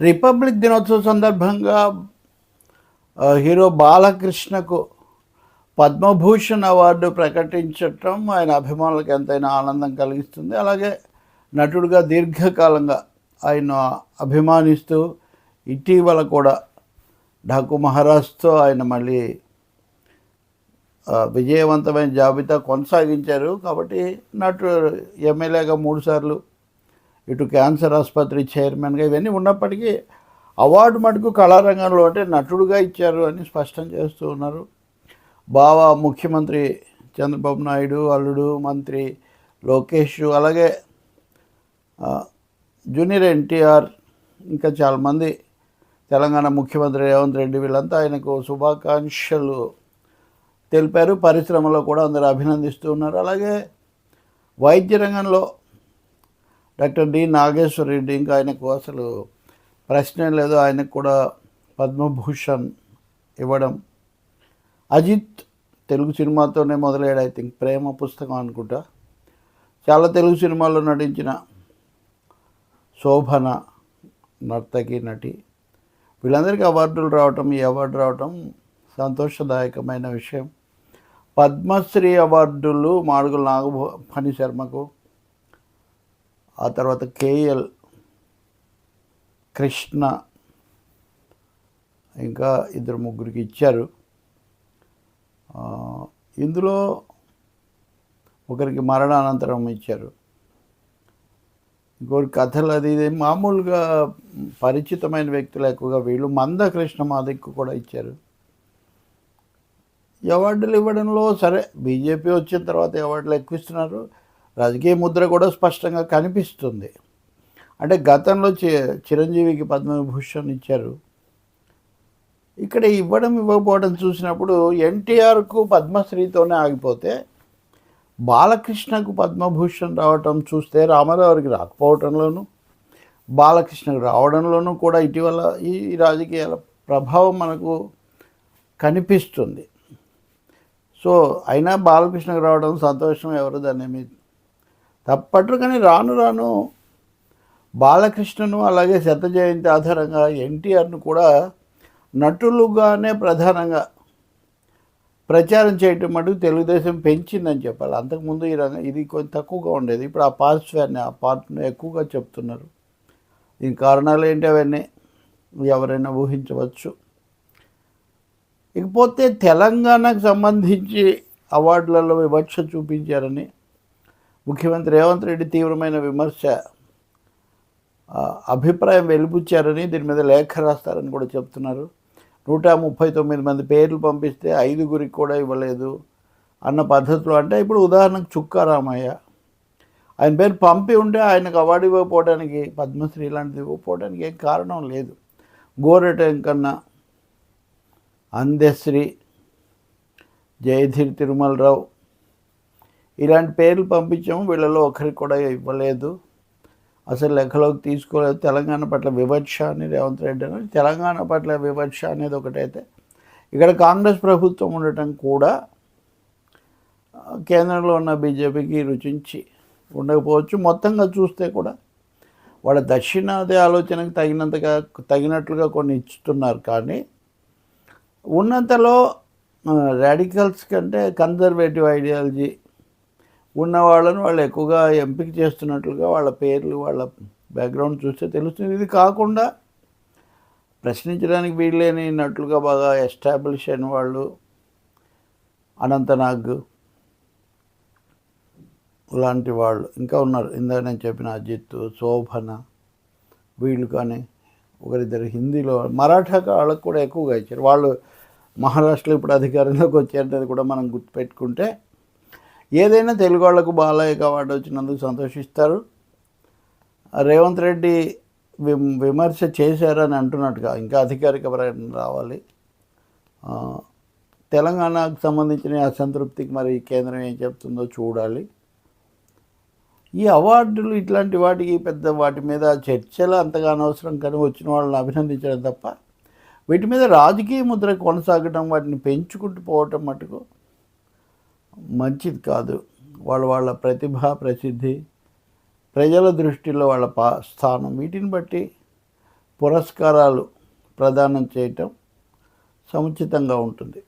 Republic దినోత్సవ సందర్భంగా hero బాలకృష్ణకు పద్మభూషణ్ అవార్డు ప్రకటించటం ఆయన అభిమానులకు ఎంతైనా ఆనందం కలిగిస్తుంది. అలాగే నటుడుగా దీర్ఘకాలంగా ఆయన అభిమానిస్తూ ఇటీవల కూడా ఢాకు మహారాజ్తో ఆయన మళ్ళీ విజయవంతమైన జాబితా కొనసాగించారు. కాబట్టి నటు ఎమ్మెల్యేగా మూడుసార్లు ఇటు క్యాన్సర్ ఆసుపత్రి చైర్మన్గా ఇవన్నీ ఉన్నప్పటికీ అవార్డు మటుకు కళారంగంలో అంటే నటుడుగా ఇచ్చారు అని స్పష్టం చేస్తూ ఉన్నారు. బావ ముఖ్యమంత్రి చంద్రబాబు నాయుడు అల్లుడు మంత్రి లోకేష్ అలాగే జూనియర్ ఎన్టీఆర్ ఇంకా చాలామంది తెలంగాణ ముఖ్యమంత్రి రేవంత్ రెడ్డి వీళ్ళంతా ఆయనకు శుభాకాంక్షలు తెలిపారు. పరిశ్రమలో కూడా అందరూ అభినందిస్తూ ఉన్నారు. అలాగే వైద్య రంగంలో డాక్టర్ డి నాగేశ్వర రెడ్డి ఇంకా ఆయనకు అసలు ప్రశ్నే లేదు. ఆయనకు కూడా పద్మభూషణ్ ఇవ్వడం. అజిత్ తెలుగు సినిమాతోనే మొదలయ్యాడు ఐ థింక్. ప్రేమ పుస్తకం అనుకుంటా. చాలా తెలుగు సినిమాల్లో నటించిన శోభన నర్తకి నటి. వీళ్ళందరికీ అవార్డులు రావటం ఈ అవార్డు రావటం సంతోషదాయకమైన విషయం. పద్మశ్రీ అవార్డులు మాడుగుల నాగభూ ఫణి శర్మకు ఆ తర్వాత కేఎల్ కృష్ణ ఇంకా ఇద్దరు ముగ్గురికి ఇచ్చారు. ఇందులో ఒకరికి మరణానంతరం ఇచ్చారు. ఇంకోటి కథలు అది ఇది. మామూలుగా పరిచితమైన వ్యక్తులు ఎక్కువగా వీళ్ళు. మంద కృష్ణ మాదిక్కు కూడా ఇచ్చారు. అవార్డులు ఇవ్వడంలో సరే బీజేపీ వచ్చిన తర్వాత అవార్డులు ఎక్కువ ఇస్తున్నారు రాజకీయ ముద్ర కూడా స్పష్టంగా కనిపిస్తుంది. అంటే గతంలో చి చిరంజీవికి పద్మవిభూషణ్ ఇచ్చారు. ఇక్కడ ఇవ్వడం ఇవ్వకపోవడం చూసినప్పుడు ఎన్టీఆర్కు పద్మశ్రీతోనే ఆగిపోతే బాలకృష్ణకు పద్మభూషణ్ రావటం చూస్తే రామారావుకి రాకపోవటంలోనూ బాలకృష్ణకు రావడంలోనూ కూడా ఇటీవల ఈ రాజకీయాల ప్రభావం మనకు కనిపిస్తుంది. సో అయినా బాలకృష్ణకు రావడం సంతోషం ఎవరు దాన్ని తప్పట్లు కానీ రాను రాను బాలకృష్ణను అలాగే శత జయంతి ఆధారంగా ఎన్టీఆర్ను కూడా నటులుగానే ప్రధానంగా ప్రచారం చేయటం మటుకు తెలుగుదేశం పెంచిందని చెప్పాలి. అంతకుముందు ఈ రంగం ఇది కొంచెం తక్కువగా ఉండేది. ఇప్పుడు ఆ పార్శ్వాన్ని ఆ పార్ట్ను ఎక్కువగా చెప్తున్నారు. దీని కారణాలు ఏంటి అవన్నీ? ఎవరైనా ఊహించవచ్చు. ఇకపోతే తెలంగాణకు సంబంధించి అవార్డులలో వివక్ష చూపించారని ముఖ్యమంత్రి రేవంత్ రెడ్డి తీవ్రమైన విమర్శ అభిప్రాయం వెలిపుచ్చారని దీని మీద లేఖ రాస్తారని కూడా చెప్తున్నారు. నూట ముప్పై తొమ్మిది మంది పేర్లు పంపిస్తే ఐదుగురికి కూడా ఇవ్వలేదు అన్న పద్ధతిలో అంటే ఇప్పుడు ఉదాహరణకు చుక్కారామయ్య. ఆయన పేరు పంపి ఉంటే ఆయనకు అవార్డు ఇవ్వకపోవడానికి పద్మశ్రీ లాంటిది ఇవ్వకపోవడానికి ఏం కారణం లేదు. గోరటం కన్నా అందశ్రీ జయధీర్ తిరుమలరావు ఇలాంటి పేర్లు పంపించాము వీళ్ళలో ఒకరికి కూడా ఇవ్వలేదు. అసలు లెక్కలోకి తీసుకోలేదు. తెలంగాణ పట్ల వివక్ష అని రేవంత్ రెడ్డి అని తెలంగాణ పట్ల వివక్ష అనేది ఒకటైతే ఇక్కడ కాంగ్రెస్ ప్రభుత్వం ఉండటం కూడా కేంద్రంలో ఉన్న బీజేపీకి రుచించి ఉండకపోవచ్చు. మొత్తంగా చూస్తే కూడా వాళ్ళ దక్షిణాది ఆలోచనకు తగినంతగా తగినట్లుగా కొన్ని ఇస్తున్నారు కానీ ఉన్నంతలో రాడికల్స్ కంటే కన్జర్వేటివ్ ఐడియాలజీ ఉన్న వాళ్ళను వాళ్ళు ఎక్కువగా ఎంపిక చేస్తున్నట్లుగా వాళ్ళ పేర్లు వాళ్ళ బ్యాక్గ్రౌండ్ చూస్తే తెలుస్తుంది. ఇది కాకుండా ప్రశ్నించడానికి వీల్లేనినట్లుగా బాగా ఎస్టాబ్లిష్ అయిన వాళ్ళు అనంతనాగ్ లాంటి వాళ్ళు ఇంకా ఉన్నారు. ఇందాక నేను చెప్పిన అజిత్ శోభన వీళ్ళు కానీ ఒకరిద్దరు హిందీలో మరాఠా వాళ్ళకు కూడా ఎక్కువగా ఇచ్చారు. వాళ్ళు మహారాష్ట్రలో ఇప్పుడు అధికారంలోకి వచ్చారనేది కూడా మనం గుర్తుపెట్టుకుంటే ఏదైనా తెలుగు వాళ్ళకు బాలయ్య అవార్డు వచ్చినందుకు సంతోషిస్తారు. రేవంత్ రెడ్డి విమర్శ చేశారని అంటున్నట్టుగా ఇంకా అధికారిక ప్రకటన రావాలి. తెలంగాణకు సంబంధించిన అసంతృప్తికి మరి కేంద్రం ఏం చెప్తుందో చూడాలి. ఈ అవార్డులు ఇట్లాంటి వాటికి పెద్ద వాటి మీద చర్చలు అంతగా అనవసరం కానీ వచ్చిన వాళ్ళని అభినందించడం తప్ప వీటి మీద రాజకీయ ముద్ర కొనసాగడం వాటిని పెంచుకుంటూ పోవటం మటుకు మంచిది కాదు. వాళ్ళ వాళ్ళ ప్రతిభ ప్రసిద్ధి ప్రజల దృష్టిలో వాళ్ళ పా స్థానం వీటిని బట్టి పురస్కారాలు ప్రదానం చేయటం సముచితంగా ఉంటుంది.